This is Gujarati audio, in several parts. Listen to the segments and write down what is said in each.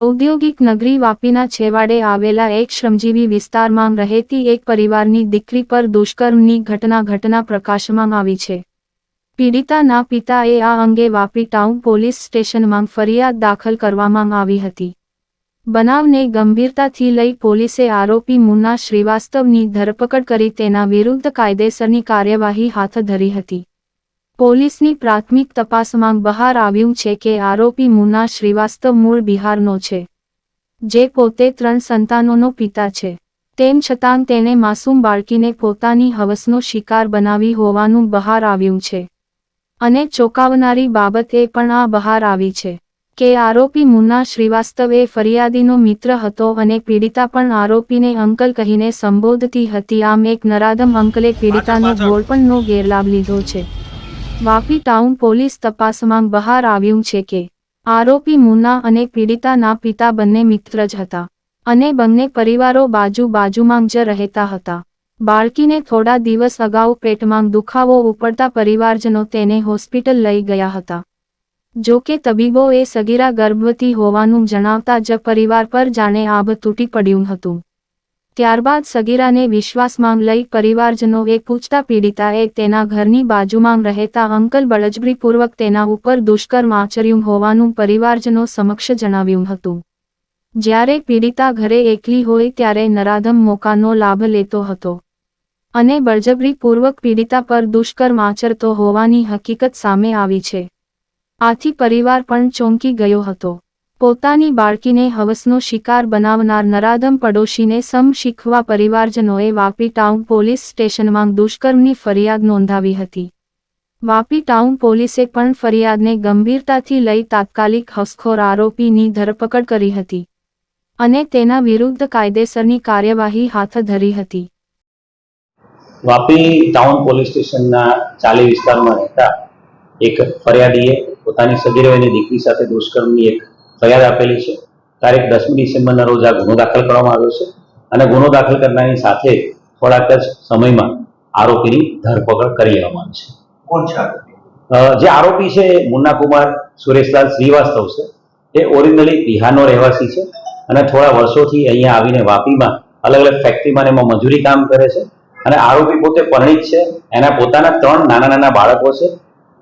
ઔદ્યોગિક નગરી વાપીના છેવાડે આવેલા એક શ્રમજીવી વિસ્તારમાં રહેતી એક પરિવારની દીકરી પર દુષ્કર્મની ઘટના ઘટના પ્રકાશમાં આવી છે. પીડિતાના પિતાએ આ અંગે વાપી ટાઉન પોલીસ સ્ટેશનમાં ફરિયાદ દાખલ કરવામાં આવી હતી. બનાવને ગંભીરતાથી લઈ પોલીસે આરોપી મુન્ના શ્રીવાસ્તવની ધરપકડ કરી તેના વિરુદ્ધ કાયદેસરની કાર્યવાહી હાથ ધરી હતી. પોલીસની પ્રાથમિક તપાસમાં બહાર આવ્યું છે કે આરોપી મુના શ્રીવાસ્તવ મૂળ બિહારનો છે જે પોતે ત્રણ સંતાનોનો પિતા છે. તેમ છતાં તેણે માસૂમ બાળકીને પોતાની હવસનો શિકાર બનાવી હોવાનું બહાર આવ્યું છે. અને ચોંકાવનારી બાબત એ પણ આ બહાર આવી છે કે આરોપી મુન્ના શ્રીવાસ્તવ એ ફરિયાદીનો મિત્ર હતો અને પીડિતા પણ આરોપીને અંકલ કહીને સંબોધતી હતી. આમ એક નરાધમ અંકલે પીડિતાનો બોળપણનો ગેરલાભ લીધો છે. વાપી ટાઉન પોલીસ તપાસમાં બહાર આવ્યું છે કે, આરોપી મુન્ના અને પીડિતાના પિતા બંને મિત્ર જ હતા અને બંને પરિવારો બાજુ બાજુમાં જ રહેતા હતા. બાળકીને થોડા દિવસ અગાઉ પેટમાં દુખાવો ઉપડતા પરિવારજનો તેને હોસ્પિટલ લઈ ગયા હતા. જો કે તબીબોએ સગીરા ગર્ભવતી હોવાનું જણાવતા જ પરિવાર પર જાણે આભ તૂટી પડ્યું હતું. ત્યારબાદ સગીરાને વિશ્વાસમાં લઈ પરિવારજનો એ પૂછતા પીડિતાએ તેના ઘરની બાજુમાં રહેતા અંકલ બળજબરીપૂર્વક તેના ઉપર દુષ્કર્મ આચર્યું હોવાનું પરિવારજનો સમક્ષ જણાવ્યું હતું. જ્યારે પીડિતા ઘરે એકલી હોય ત્યારે નરાધમ મોકાનો લાભ લેતો હતો. અને બળજબરીપૂર્વક પીડિતા પર દુષ્કર્મ આચરતો હોવાની હકીકત સામે આવી છે. આથી પરિવાર પણ ચોંકી ગયો હતો. પોતાની બાળકીને હવસનો શિકાર બનાવનાર નરાધમ પડોશીને સમ શીખવા પરિવારજનોએ વાપી ટાઉન પોલીસ સ્ટેશનમાં દુષ્કર્મની ફરિયાદ નોંધાવી હતી. વાપી ટાઉન પોલીસે પણ ફરિયાદને ગંભીરતાથી લઈ તાત્કાલિક હસખોર આરોપીની ધરપકડ કરી હતી અને તેના વિરુદ્ધ કાયદેસરની કાર્યવાહી હાથ ધરી હતી. વાપી ટાઉન પોલીસ સ્ટેશનના ચાલી વિસ્તારમાં રહેતા એક ફરિયાદીએ પોતાની સગીર દીકરી સાથે દુષ્કર્મની એક ફરિયાદ આપેલી છે. તારીખ દસમી ડિસેમ્બરના રોજ આ ગુનો દાખલ કરવામાં આવ્યો છે અને ગુનો દાખલ કરનારની સાથે થોડાક જ સમયમાં આરોપીની ધરપકડ કરી લેવામાં આવી છે. કોણ છે જે આરોપી છે એ મુન્ના કુમાર સુરેશલાલ શ્રીવાસ્તવ છે. એ ઓરિજિનલી બિહારનો રહેવાસી છે અને થોડા વર્ષોથી અહીંયા આવીને વાપીમાં અલગ અલગ ફેક્ટરીમાં એમાં મજૂરી કામ કરે છે અને આરોપી પોતે પરણિત છે. એના પોતાના ત્રણ નાના નાના બાળકો છે.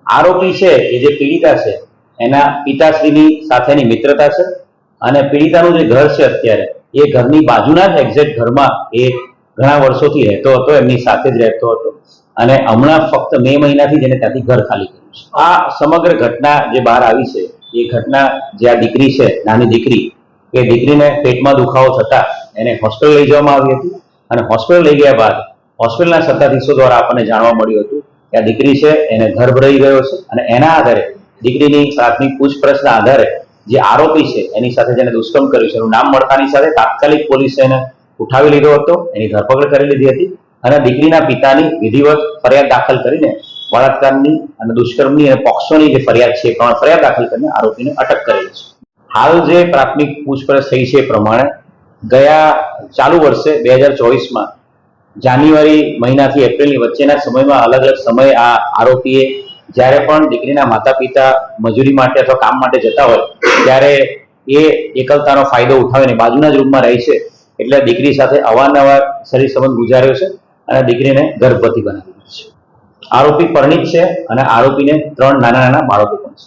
આરોપી છે એ જે પીડિતા છે એના પિતાશ્રીની સાથેની મિત્રતા છે અને પીડિતાનું જે ઘર છે અત્યારે, એ ઘરની બાજુના જ એક્ઝેક્ટ ઘરમાં એ ઘણા વર્ષોથી રહેતો હતો, એમની સાથે જ રહેતો હતો. અને હમણાં ફક્ત મે મહિનાથી જેને ત્યાંથી ઘર ખાલી કર્યું છે. આ સમગ્ર ઘટના જે બહાર આવી છે, એ ઘટના જે આ દીકરી છે, નાની દીકરી, એ દીકરીને પેટમાં દુખાવો થતા એને હોસ્પિટલ લઈ જવામાં આવી હતી અને હોસ્પિટલ લઈ ગયા બાદ હોસ્પિટલના સત્તાધીશો દ્વારા આપણને જાણવા મળ્યું હતું કે આ દીકરી છે, એને ગર્ભ રહી ગયો છે અને એના આધારે દીકરીની પ્રાથમિક પૂછપરછના આધારે જે આરોપી છે, એની સાથે જેને દુષ્કર્મ કર્યું છે, એનું નામ મળતાની સાથે તાત્કાલિક પોલીસે એને ઉઠાવી લીધો હતો, એની ધરપકડ કરી લીધી હતી અને દીકરીના પિતાની વિધિવત ફરિયાદ દાખલ કરીને બળાત્કારની અને દુષ્કર્મની અને પોક્સોની જે ફરિયાદ છે પ્રમાણે ફરિયાદ દાખલ કરીને આરોપીને અટક કરેલી છે. હાલ જે પ્રાથમિક પૂછપરછ થઈ છે એ પ્રમાણે ગયા ચાલુ વર્ષે બે હજાર ચોવીસમાં જાન્યુઆરી મહિનાથી એપ્રિલની વચ્ચેના સમયમાં અલગ અલગ સમયે આ આરોપીએ જ્યારે પણ દીકરીના માતા પિતા મજૂરી માટે અથવા કામ માટે જતા હોય, ત્યારે એ એકલતાનો ફાયદો ઉઠાવીને બાજુના જ રૂમમાં રહે છે. એટલે દીકરી સાથે અવારનવાર શરીર સંબંધ ગુજાર્યો છે અને દીકરીને ગર્ભવતી બનાવી છે. આરોપી પરણિત છે અને આરોપીને ત્રણ નાના નાના બાળકો પણ છે.